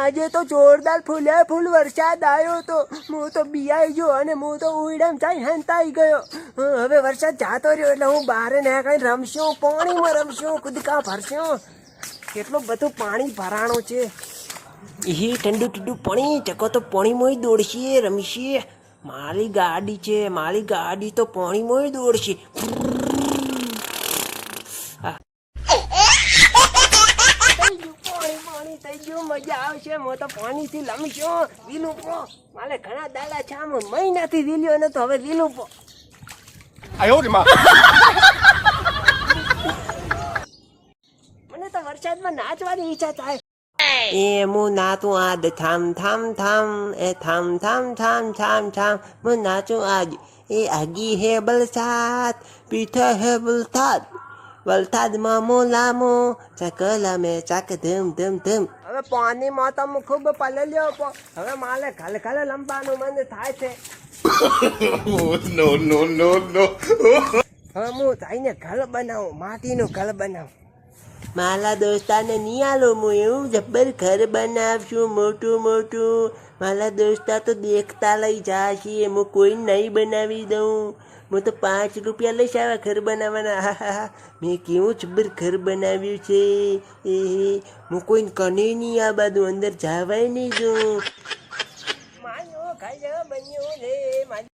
આજે તો જોરદાર ફૂલે ફૂલ વરસાદ આવ્યો તો. હું તો બિયાઈ ગયો અને હું તો ઉડમ જાય હંતાઈ ગયો. હવે વરસાદ જાતો રહ્યો એટલે હું બહાર નીકળીને રમશું, પાણીમાં રમશો કૂદકા ભરશું. કેટલું બધું પાણી ભરાણું છે. એ ઠંડુ ઠંડુ પાણી, ચકો તો પાણીમાં દોડશે રમીશીએ. મારી ગાડી છે મારી ગાડી તો પાણીમાં દોડશે થઈ ગયું પાણી પાણી થઈ ગયું મજા આવશે. હું તો પાણીથી લમશો. ઘણા દાડા છે આમ મહિનાથી વિલ્યો તો હવે વિલુપો નાચવાની ઈચ્છા થાય. એ હું નાતું આજ થામ થામ થામ એ થામ થામ થામ થામ થામ. હું નાચું આજ. એ આગી હે બલસાત પીઠ હે બલસાત. વલસાદમાં મોલામો ચકલા મે ચાક ધમ ધમ ધમ. હવે પાણીમાં તો હું ખૂબ પલલ્યો પો હવે માલે ખલ ખલ લંબાનું મન થાય છે. નો નો નો નો! હવે હું જઈને ઘર બનાવું માટીનું ઘર બનાવું. મારા દોસ્તાને નહીં આલો હું એવું જબ્બર ઘર બનાવશું મોટું મોટું. મારા દોસ્તા તો દેખતા લઈ જાશે હું કોઈ નહીં બનાવી દઉં. હું તો પાંચ રૂપિયા લઈશ આવા ઘર બનાવવાના. હા હા હા. મેં કેવું જબ્બર ઘર બનાવ્યું છે? એ હું કોઈને કને નહીં આ બાજુ અંદર જવાય નહીં દઉં